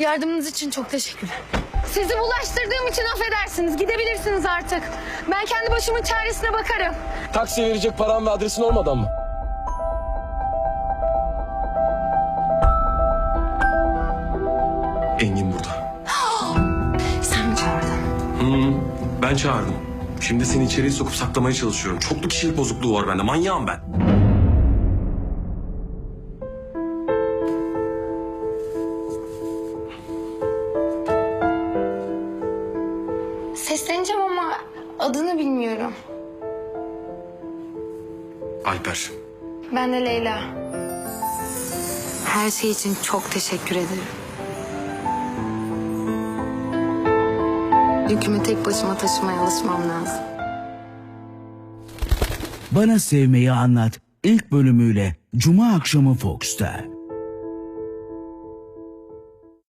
Yardımınız için çok teşekkürler. Sizi bulaştırdığım için affedersiniz. Gidebilirsiniz artık. Ben kendi başımın çaresine bakarım. Taksiye verecek param ve adresin olmadan mı? Engin burada. Sen mi çağırdın? Hı, ben çağırdım. Şimdi seni içeriye sokup saklamaya çalışıyorum. Çoklu kişilik bozukluğu var bende. Manyağım ben. Sesleneceğim ama adını bilmiyorum. Alper. Ben de Leyla. Her şey için çok teşekkür ederim. Yükümü tek başıma taşımaya alışmam lazım. Bana Sevmeyi Anlat ilk bölümüyle Cuma akşamı Fox'ta.